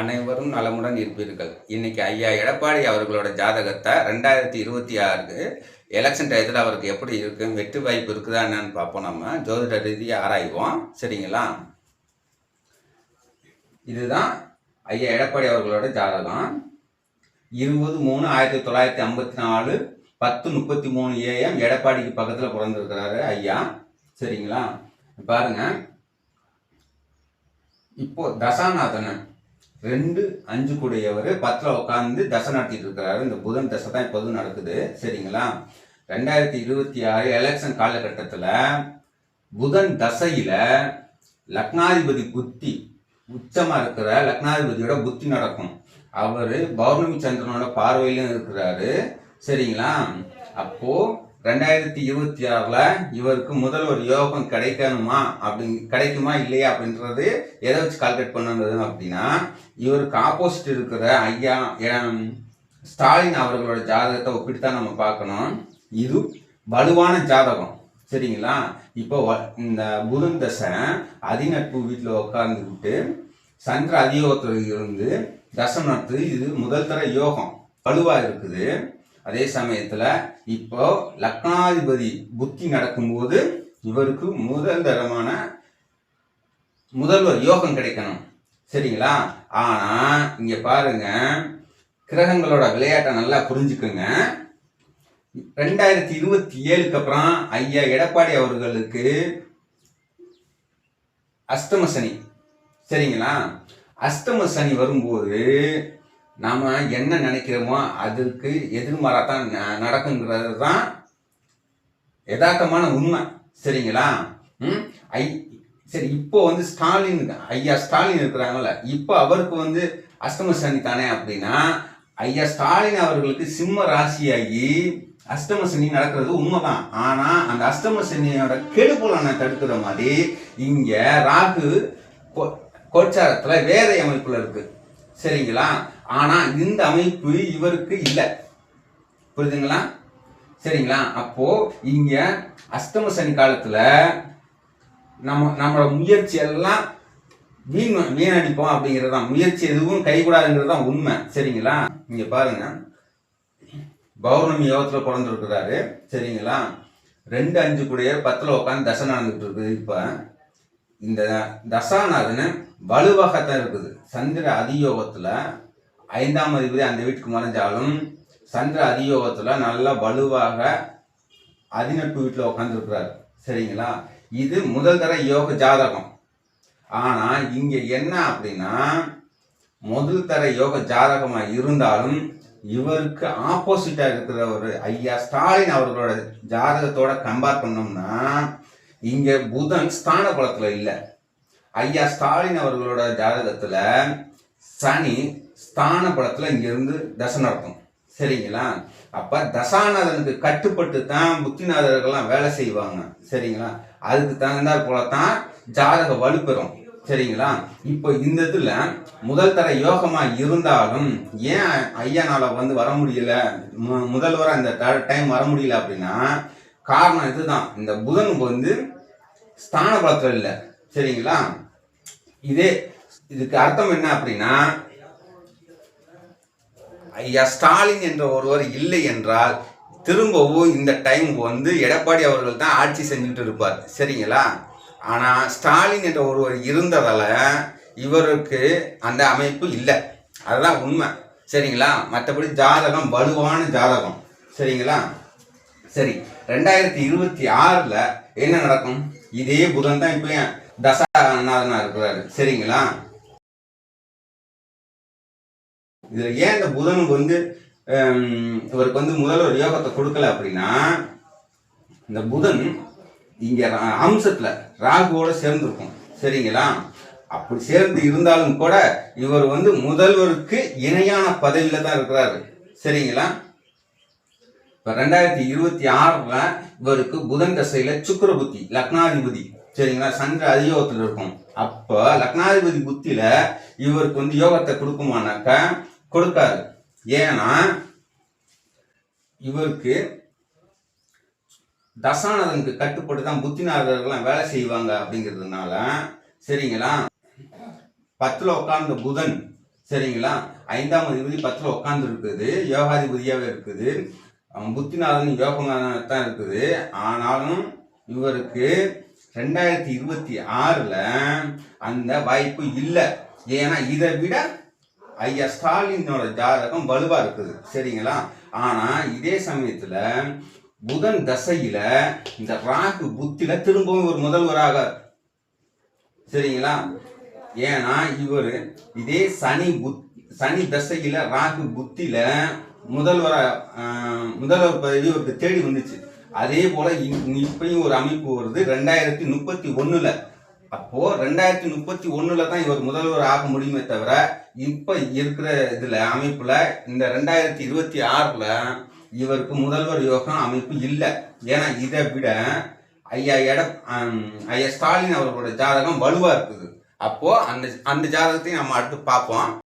அனைவரும் நலமுடன் இருப்பீர்கள். இன்னைக்கு ஐயா எடப்பாடி அவர்களோட ஜாதகத்தை ரெண்டாயிரத்தி இருபத்தி ஆறுக்கு எலெக்ஷன் டயத்தில் அவருக்கு எப்படி இருக்கு? வெற்றி வாய்ப்பு இருக்குதா என்னன்னு பார்ப்போம் நம்ம. ஜோதிட ரீதியாக ஆராய்வோம். சரிங்களா? இதுதான் ஐயா எடப்பாடி அவர்களோட ஜாதகம். இருபது மூணு ஆயிரத்தி தொள்ளாயிரத்தி ஐம்பத்தி நாலு பத்து முப்பத்தி மூணு ஏஎம் எடப்பாடிக்கு பக்கத்தில் பிறந்திருக்கிறாரு ஐயா. சரிங்களா? பாருங்க. இப்போ தசாநாதன் ரெண்டு அஞ்சு கூடியவர் பத்தில் உட்காந்து தசை நடத்திட்டு இருக்கிறாரு இந்த புதன் தசை தான் இப்போதும் நடக்குது. சரிங்களா? ரெண்டாயிரத்தி இருபத்தி ஆறு எலெக்ஷன் காலகட்டத்தில் புதன் தசையில் லக்னாதிபதி புத்தி உச்சமாக இருக்கிற லக்னாதிபதியோட புத்தி நடக்கும். அவர் பௌர்ணமி சந்திரனோட பார்வையிலும் இருக்கிறாரு. சரிங்களா? அப்போது ரெண்டாயிரத்தி இருபத்தி ஆறில் இவருக்கு முதல் ஒரு யோகம் கிடைக்கணுமா அப்படி கிடைக்குமா இல்லையா அப்படின்றது எதை வச்சு கால்குலேட் பண்ணுறது அப்படின்னா இவருக்கு ஆப்போசிட் இருக்கிற ஐயா ஸ்டாலின் அவர்களோட ஜாதகத்தை ஒப்பிட்டு தான் நம்ம பார்க்கணும். இது வலுவான ஜாதகம். சரிங்களா? இப்போ வ- இந்த புதன் தசை அதிநட்பு வீட்டில் உட்கார்ந்துக்கிட்டு சந்திர அதியோகத்தில் இருந்து தசம் நடத்து இது முதல் தர யோகம். வலுவாக இருக்குது. அதே சமயத்துல இப்போ லக்னாதிபதி புத்தி நடக்கும்போது இவருக்கு முதல் தரமான முதல்வர் யோகம் கிடைக்கணும். சரிங்களா? ஆனா இங்க பாருங்க கிரகங்களோட விளையாட்டை நல்லா புரிஞ்சுக்குங்க. ரெண்டாயிரத்தி இருபத்தி ஏழுக்கு அப்புறம் ஐயா எடப்பாடி அவர்களுக்கு அஷ்டம சனி. சரிங்களா? அஷ்டம சனி வரும்போது நாம் என்ன நினைக்கிறோமோ அதுக்கு எதிர்மாறாக தான் ந- நடக்குங்கிறது தான் யதார்த்தமான உண்மை. சரிங்களா? ம்? ஐ சரி இப்போ வந்து ஸ்டாலின் ஐயா ஸ்டாலின் இருக்கிறாங்கல்ல இப்போ அவருக்கு வந்து அஷ்டம சனி தானே அப்படின்னா ஐயா ஸ்டாலின் அவர்களுக்கு சிம்ம ராசியாகி அஷ்டம சனி நடக்கிறது உண்மைதான். ஆனால் அந்த அஷ்டம சனியோட கெடுபுலனை தடுக்கிற மாதிரி இங்கே ராகு கோ- வேதை அமைப்பில் இருக்குது சரிங்களா? ஆனா இந்த அமைப்பு இவருக்கு இல்லை. புரியுதுங்களா? சரிங்களா? அப்போ இங்க அஷ்டம சனி காலத்துல நம்ம நம்மளோட முயற்சி எல்லாம் வீண் வீணடிப்போம் அப்படிங்கிறது தான். முயற்சி எதுவும் கைகூடாதுங்கிறது தான் உண்மை. சரிங்களா? இங்க பாருங்க. பௌர்ணமி யோகத்துல பிறந்திருக்கிறாரு. சரிங்களா? ரெண்டு அஞ்சு கூடிய பத்துல உட்காந்து தசை நடந்துட்டு இருக்குது இப்போ. இந்த தசாநாதன் வலுவாகத்தான் இருக்குது. சந்திர அதியோகத்துல ஐந்தாம் அதிபதி அந்த வீட்டுக்கு மறைஞ்சாலும் சந்திர அதியோகத்துல நல்லா வலுவாக அதிநட்பு வீட்டில் உட்காந்துருக்கிறார் சரிங்களா? இது முதல் தர யோக ஜாதகம். ஆனா இங்க என்ன அப்படின்னா முதல் தர யோக ஜாதகமா இருந்தாலும் இவருக்கு ஆப்போசிட்டா இருக்கிற ஒரு ஐயா ஸ்டாலின் அவர்களோட ஜாதகத்தோட கம்பேர் பண்ணோம்னா இங்க புதன் ஸ்தான பலத்துல இல்ல. ஐயா ஸ்டாலின் அவர்களோட ஜாதகத்துல சனி ஸ்தான பலத்துல இங்க இருந்து தசை நடக்கும் சரிங்களா? அப்ப தசாநாதனுக்கு கட்டுப்பட்டு தான் புத்திநாதர்கள்லாம் வேலை செய்வாங்க. சரிங்களா? அதுக்கு தகுந்தாற் போல தான் ஜாதக வலுப்பெறும். சரிங்களா? இப்போ இந்த இதுல முதல் தர யோகமா இருந்தாலும் ஏன் ஐயானால வந்து வர முடியல? மு- முதல்வரா இந்த டைம் வர முடியல அப்படின்னா காரணம் இதுதான். இந்த புதன் வந்து ஸ்தான பலத்தில் இல்லை சரிங்களா? இதே இதுக்கு அர்த்தம் என்ன அப்படின்னா ஐயா ஸ்டாலின் என்ற ஒருவர் இல்லை என்றால் திரும்பவும் இந்த டைம் வந்து எடப்பாடி அவர்கள் தான் ஆட்சி செஞ்சுட்டு இருப்பார். சரிங்களா? ஆனால் ஸ்டாலின் என்ற ஒருவர் இருந்ததால் இவருக்கு அந்த அமைப்பு இல்லை. அதுதான் உண்மை. சரிங்களா? மற்றபடி ஜாதகம் வலுவான ஜாதகம். சரிங்களா? சரி ரெண்டாயிரத்தி இருபத்தி ஆறில் என்ன நடக்கும்? இதே புதன் தான் இப்போ தசாநாதனா இருக்கிறாரு. சரிங்களா? இதுல ஏன் இந்த புதனுக்கு வந்து இவருக்கு வந்து முதல்வர் யோகத்தை கொடுக்கல அப்படின்னா இந்த புதன் இங்க ரா- அம்சத்துல ராகுவோட சேர்ந்துருக்கும். சரிங்களா? அப்படி சேர்ந்து இருந்தாலும் கூட இவர் வந்து முதல்வருக்கு இணையான பதவியில தான் இருக்கிறாரு. சரிங்களா? இப்ப ரெண்டாயிரத்தி இருபத்தி ஆறுல இவருக்கு புதன் தசையில சுக்கர புத்தி லக்னாதிபதி. சரிங்களா? சந்திர அதியோகத்துல இருக்கும். அப்ப லக்னாதிபதி புத்தியில இவருக்கு வந்து யோகத்தை கொடுக்குமானாக்க கொடுக்காது ஏன்னா இவருக்கு தசானதனுக்கு கட்டுப்பட்டு தான் புத்திநாதர்கள்லாம் வேலை செய்வாங்க அப்படிங்கிறதுனால சரிங்களா? பத்துல உட்கார்ந்த புதன் சரிங்களா? ஐந்தாம் அதிபதி பத்துல உட்கார்ந்து இருக்குது யோகாதிபதியாவே இருக்குது. அவன் புத்திநாதன் யோகமாக தான் இருக்குது. ஆனாலும் இவருக்கு ரெண்டாயிரத்தி இருபத்தி ஆறில் அந்த வாய்ப்பு இல்லை. ஏன்னா இதை விட ஐயா ஸ்டாலினோட ஜாதகம் வலுவாக இருக்குது. சரிங்களா? ஆனால் இதே சமயத்தில் புதன் தசையில் இந்த ராகு புத்தியில் திரும்பவும் ஒரு முதல்வராக. சரிங்களா? ஏன்னா இவர் இதே சனி புத் சனி தசையில் ராகு புத்தியில் முதல்வராக முதல்வர் பதவி இவருக்கு தேடி வந்துச்சு. அதே போல் இ- இப்பயும் ஒரு அமைப்பு வருது. ரெண்டாயிரத்தி முப்பத்தி ஒன்றில் அப்போது ரெண்டாயிரத்தி முப்பத்தி ஒன்றில் தான் இவர் முதல்வர் ஆக முடியுமே தவிர இப்போ இருக்கிற இதில் அமைப்பில் இந்த ரெண்டாயிரத்தி இருபத்தி ஆறில் இவருக்கு முதல்வர் யோகம் அமைப்பு இல்லை. ஏன்னா இதை விட ஐயா எட ஐயா ஸ்டாலின் அவர்களோட ஜாதகம் வலுவாக இருக்குது. அப்போது அந்த அந்த ஜாதகத்தையும் நம்ம அடுத்து பார்ப்போம்.